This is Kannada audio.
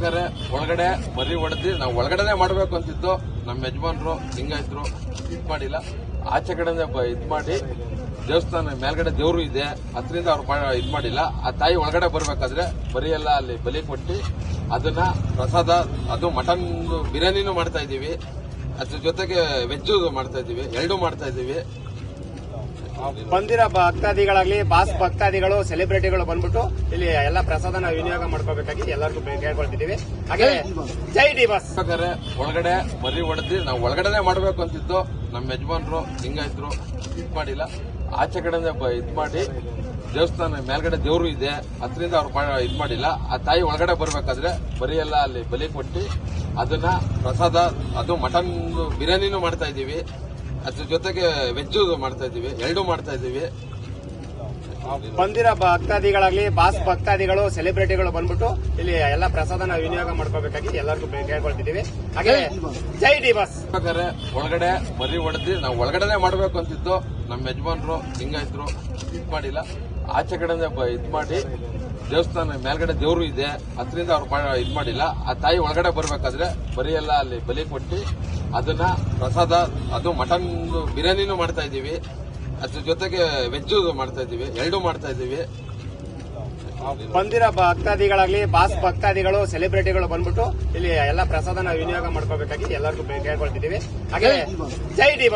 ಬೇಕಾದ್ರೆ ಒಳಗಡೆ ಮರಿ ಹೊಡೆದು ನಾವು ಒಳಗಡೆನೆ ಮಾಡ್ಬೇಕು ಅಂತಿದ್ದು, ನಮ್ಮ ಯಜಮಾನ್ರು ಹಿಂಗಾಯ್ತರು ಇದು ಮಾಡಿಲ್ಲ. ಆಚೆ ಕಡೆನೆ ಇದ್ ಮಾಡಿ ದೇವಸ್ಥಾನ ಮೇಲ್ಗಡೆ ದೇವ್ರು ಇದೆ, ಅದರಿಂದ ಅವ್ರು ಇದು ಮಾಡಿಲ್ಲ. ಆ ತಾಯಿ ಒಳಗಡೆ ಬರಬೇಕಾದ್ರೆ ಬರೀ ಎಲ್ಲ ಅಲ್ಲಿ ಬಲಿ ಕೊಟ್ಟು ಅದನ್ನ ಪ್ರಸಾದ, ಅದು ಮಟನ್ ಬಿರಿಯಾನಿನೂ ಮಾಡ್ತಾ ಇದೀವಿ ಅದ್ರ ಜೊತೆಗೆ ವೆಜ್ ಮಾಡ್ತಾ ಇದೀವಿ ಎರಡು ಮಾಡ್ತಾ ಇದೀವಿ ಬಂದಿರೋ ಭಕ್ತಾದಿಗಳಾಗ್ಲಿ, ಬಾಸ್ ಭಕ್ತಾದಿಗಳು ಸೆಲೆಬ್ರಿಟಿಗಳು ಬಂದ್ಬಿಟ್ಟು ಇಲ್ಲಿ ಎಲ್ಲ ಪ್ರಸಾದನ ವಿನಿಯೋಗ ಮಾಡ್ಕೋಬೇಕಾಗಿ ಎಲ್ಲರಿಗೂ ಕೇಳ್ಕೊಳ್ತಿದ್ದೀವಿ. ಹಾಗೆ ಜೈ ಡಿ ಬಾಸ್ ಒಳಗಡೆ ಮರಿ ಹೊಡೆದು ನಾವು ಒಳಗಡೆನೆ ಮಾಡ್ಬೇಕು ಅಂತಿದ್ದು. ನಮ್ಮ ಯಜಮಾನ್ರು ಹಿಂಗಾಯ್ತು ಇದ್ ಮಾಡಿಲ್ಲ. ಆಚೆ ಕಡೆ ಇದ್ ಮಾಡಿ, ದೇವಸ್ಥಾನ ಮೇಲ್ಗಡೆ ದೇವ್ರು ಇದೆ, ಅದರಿಂದ ಅವ್ರು ಇದ್ ಮಾಡಿಲ್ಲ. ಆ ತಾಯಿ ಒಳಗಡೆ ಬರ್ಬೇಕಾದ್ರೆ ಬರೀ ಎಲ್ಲ ಅಲ್ಲಿ ಬಲಿ ಕೊಟ್ಟು ಅದನ್ನ ಪ್ರಸಾದ, ಅದು ಮಟನ್ ಬಿರಿಯಾನಿನೂ ಮಾಡ್ತಾ ಇದೀವಿ ಅದ್ರ ಜೊತೆಗೆ ವೆಜ್ಜು ಮಾಡ್ತಾ ಇದೀವಿ ಎರಡು ಮಾಡ್ತಾ ಇದೀವಿ ಬಂದಿರೋ ಭಕ್ತಾದಿಗಳಾಗ್ಲಿ ಬಾಸ್ ಭಕ್ತಾದಿಗಳು ಸೆಲೆಬ್ರಿಟಿಗಳು ಬಂದ್ಬಿಟ್ಟು ಇಲ್ಲಿ ಎಲ್ಲ ಪ್ರಸಾದನ ವಿನಿಯೋಗ ಮಾಡ್ಕೋಬೇಕಾಗಿ ಎಲ್ಲರಿಗೂ ಕೇಳ್ಕೊಳ್ತಿದೀವಿ ಹಾಗೆ ಜೈ ಡಿ ಬಾಸ್. ಒಳಗಡೆ ಮರಿ ಹೊಡೆದು ನಾವು ಒಳಗಡೆನೆ ಮಾಡ್ಬೇಕು ಅಂತಿದ್ದು. ನಮ್ಮ ಯಜಮಾನ್ರು ಹಿಂಗಾಯ್ತರು ಇದ್ ಮಾಡಿಲ್ಲ. ಆಚೆ ಕಡೆ ಬ- ಇದ್ ಮಾಡಿ ದೇವಸ್ಥಾನ ಮೇಲ್ಗಡೆ ದೇವ್ರು ಇದೆ. ಅದರಿಂದ ಅವ್ರು ಇದ್ ಮಾಡಿಲ್ಲ. ಆ ತಾಯಿ ಒಳಗಡೆ ಬರ್ಬೇಕಾದ್ರೆ ಬರೀ ಎಲ್ಲ ಅಲ್ಲಿ ಬಲಿ ಕೊಟ್ಟು ಅದನ್ನ ಪ್ರಸಾದ ಅದು ಮಟನ್ ಬಿರಿಯಾನಿನೂ ಮಾಡ್ತಾ ಇದೀವಿ ಅದ್ರ ಜೊತೆಗೆ ವೆಜ್ ಮಾಡ್ತಾ ಇದೀವಿ ಎರಡು ಮಾಡ್ತಾ ಇದೀವಿ ಬಂದಿರೋ ಭಕ್ತಾದಿಗಳಾಗ್ಲಿ, ಬಾಸ್ ಭಕ್ತಾದಿಗಳು ಸೆಲೆಬ್ರಿಟಿಗಳು ಬಂದ್ಬಿಟ್ಟು ಇಲ್ಲಿ ಎಲ್ಲ ಪ್ರಸಾದನ ವಿನಿಯೋಗ ಮಾಡ್ಕೋಬೇಕಾಗಿ ಎಲ್ಲರಿಗೂ ಕೇಳ್ಕೊಳ್ತಿದ್ದೀವಿ. ಹಾಗೆ ಜೈ ಡಿ